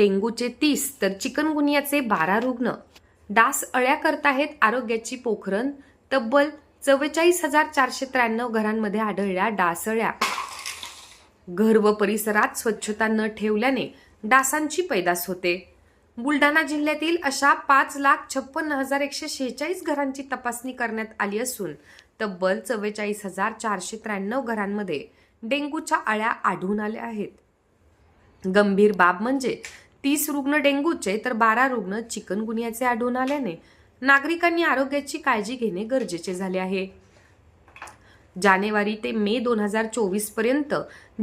डेंग्यूचे तीस तर चिकनगुनियाचे बारा रुग्ण. डास अळ्या करताहेत आरोग्याची पोखरण. तब्बल चव्वेचाळीस हजार चारशे त्र्याण्णव घरांमध्ये आढळल्या डासळ्या घर व परिसरात स्वच्छता न ठेवल्याने डासांची पैदास होते. बुलढाणा जिल्ह्यातील अशा पाच लाख छप्पन्न हजार एकशे शेहेचाळीस घरांची तपासणी करण्यात आली असून तब्बल चव्वेचाळीस हजार चारशे त्र्याण्णव घरांमध्ये डेंग्यूच्या अळ्या आढळून आल्या आहेत. गंभीर बाब म्हणजे तीस रुग्ण डेंग्यूचे तर बारा रुग्ण चिकनगुनियाचे आढळून आल्याने नागरिकांनी आरोग्याची काळजी घेणे गरजेचे झाले आहे. जानेवारी ते मे दोन हजार चोवीसपर्यंत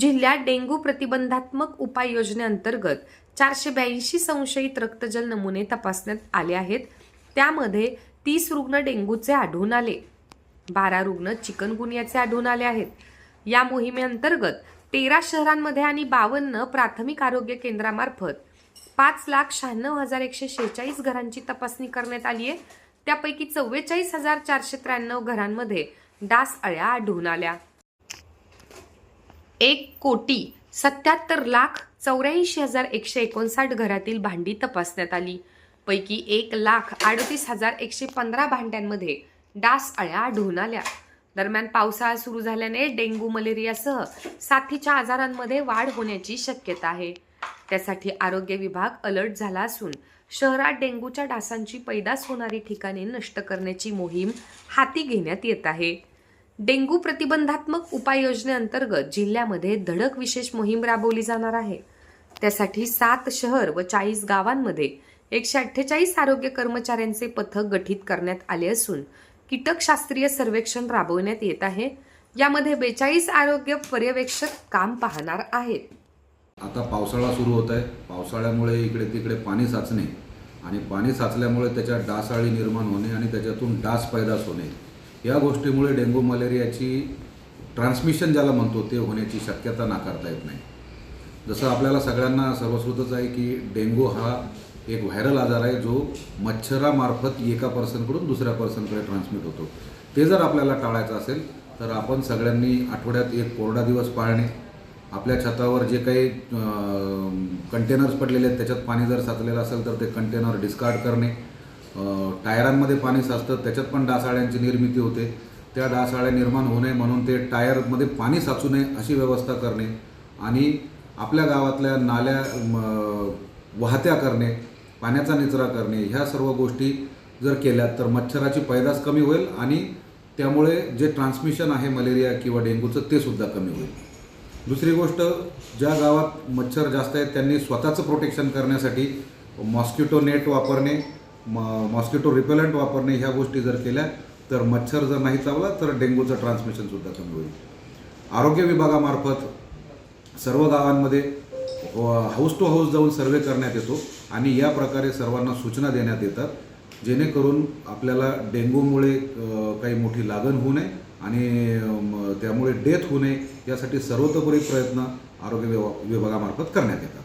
जिल्ह्यात डेंग्यू प्रतिबंधात्मक उपाययोजनेअंतर्गत चारशे ब्याऐंशी संशयित रक्तजल नमुने तपासण्यात आले आहेत. त्यामध्ये तीस रुग्ण डेंग्यूचे आढळून आले. बारा रुग्ण चिकनगुनियाचे आढळून आले आहेत. या मोहिमेअंतर्गत तेरा शहरांमध्ये आणि बावन्न प्राथमिक आरोग्य केंद्रामार्फत पाच लाख शहाण्णव हजार एकशे शेहेचाळीस घरांची तपासणी करण्यात आली आहे. त्यापैकी चव्वेचाळीस हजार चारशे त्र्याण्णव घरांमध्ये डास अळ्या आढळून आल्या. एक कोटी सत्याहत्तर लाख चौऱ्याऐंशी हजार एकशे एकोणसाठ घरातील भांडी तपासण्यात आली. पैकी एक लाख अडतीस हजार एकशे पंधरा भांड्यांमध्ये डास अळ्या आढळून आल्या. दरम्यान पावसाळा सुरू झाल्याने डेंग्यू मलेरियासह साथीच्या आजारांमध्ये वाढ होण्याची शक्यता आहे. त्यासाठी आरोग्य विभाग अलर्ट झाला असून शहरात डेंग्यूच्या डासांची पैदास होणारी ठिकाणे नष्ट करण्याची मोहीम हाती घेण्यात येत आहे. डेंग्यू प्रतिबंधात्मक उपाययोजनेअंतर्गत जिल्ह्यामध्ये धडक विशेष मोहीम राबवली जाणार आहे. त्यासाठी सात शहर व चाळीस गावांमध्ये एकशे अठ्ठेचाळीस आरोग्य कर्मचाऱ्यांचे पथक गठीत करण्यात आले असून कीटकशास्त्रीय सर्वेक्षण राबवण्यात येत आहे. यामध्ये बेचाळीस आरोग्य पर्यवेक्षक काम पाहणार आहेत. आता पावसाळा सुरू होत आहे. पावसाळ्यामुळे इकडे तिकडे पाणी साचणे आणि पाणी साचल्यामुळे त्याच्यात डासाळी निर्माण होणे आणि त्याच्यातून डास पैदास होणे. या गोष्टीमुळे डेंग्यू मलेरियाची ट्रान्समिशन ज्याला म्हणतो ते होण्याची शक्यता नाकारता येत नाही. जसं आपल्याला सगळ्यांना सर्वश्रुतच आहे की डेंग्यू हा एक व्हायरल आजार आहे जो मच्छरामार्फत एका पर्सनकडून दुसऱ्या पर्सनकडे ट्रान्समिट होतो. ते जर आपल्याला टाळायचं असेल तर आपण सगळ्यांनी आठवड्यात एक कोरडा दिवस पाळणे आपल्या छतावर जे काही कंटेनर्स पडलेले आहेत त्याच्यात पाणी जर साचलेलं असेल तर ते कंटेनर डिस्कार्ड करणे. टायरांमध्ये पाणी साचतं त्याच्यात पण डासाळ्यांची निर्मिती होते. त्या डासाळ्या निर्माण होऊ नये म्हणून ते टायरमध्ये पाणी साचू नये अशी व्यवस्था करणे आणि आपल्या गावातल्या नाल्या वाहत्या करणे पाण्याचा निचरा करणे ह्या सर्व गोष्टी जर केल्या तर मच्छराची पैदास कमी होईल आणि त्यामुळे जे ट्रान्समिशन आहे मलेरिया किंवा डेंग्यूचं ते सुद्धा कमी होईल. दुसरी गोष्ट ज्या गावात मच्छर जास्त आहेत त्यांनी स्वतःचं प्रोटेक्शन करण्यासाठी मॉस्किटो नेट वापरणे म मॉस्किटो रिपेलंट वापरणे ह्या गोष्टी जर केल्या तर मच्छर जर नाही चावला तर डेंग्यूचं ट्रान्समिशनसुद्धा कमी होईल. आरोग्य विभागामार्फत सर्व गावांमध्ये हाऊस टू हाऊस जाऊन सर्वे करण्यात येतो आणि या प्रकारे सर्वांना सूचना देण्यात येतात जेणेकरून आपल्याला डेंग्यूमुळे काही मोठी लागण होऊ नये. आणि त्यामुळे डेथ होऊ नये यासाठी सर्वतोपरी प्रयत्न आरोग्य विभा विभागामार्फत करण्यात येतात.